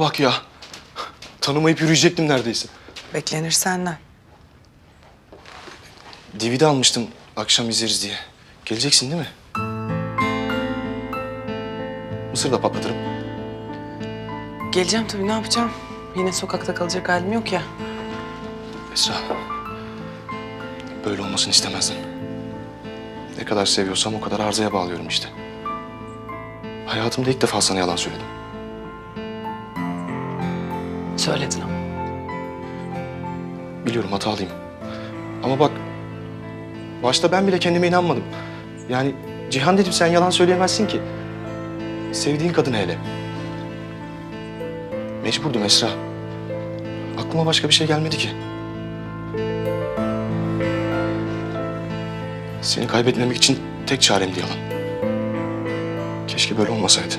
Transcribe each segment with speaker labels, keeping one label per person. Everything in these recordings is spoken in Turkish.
Speaker 1: bak ya. Tanımayıp yürüyecektim neredeyse.
Speaker 2: Beklenir senden.
Speaker 1: DVD almıştım akşam izleriz diye. Geleceksin değil mi? Mısır da patlatırım.
Speaker 2: Geleceğim tabii ne yapacağım? Yine sokakta kalacak halim yok ya.
Speaker 1: Esra. Böyle olmasını istemezdim. Ne kadar seviyorsam o kadar arzaya bağlıyorum işte. Hayatımda ilk defa sana yalan söyledim.
Speaker 2: Söyledin ama.
Speaker 1: Biliyorum hatalıyım. Ama bak, başta ben bile kendime inanmadım. Yani Cihan dedim sen yalan söyleyemezsin ki. Sevdiğin kadın hele. Mecburdum Esra. Aklıma başka bir şey gelmedi ki. Seni kaybetmemek için tek çaremdi yalan. Keşke böyle olmasaydı.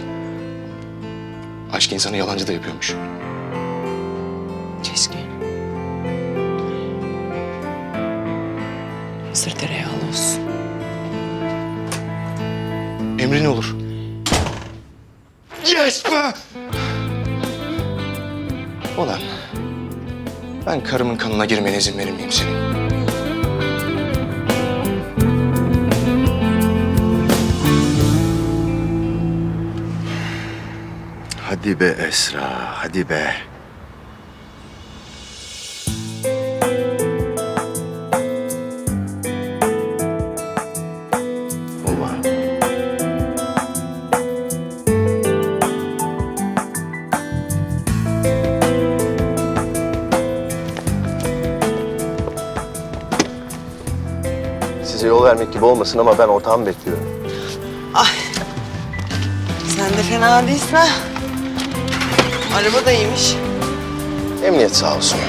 Speaker 1: Aşk insanı yalancı da yapıyormuş.
Speaker 2: Keşke. Mısır tereyağlı olsun.
Speaker 1: Emrin olur. Yes be! Ulan ben karımın kanına girmene izin verir miyim senin?
Speaker 3: Hadi be Esra, hadi be.
Speaker 4: Size yol vermek gibi olmasın ama ben ortağımı bekliyorum.
Speaker 2: Ay. Sen de fena değilsin ha. Araba da iyiymiş.
Speaker 4: Emniyet sağ olsun.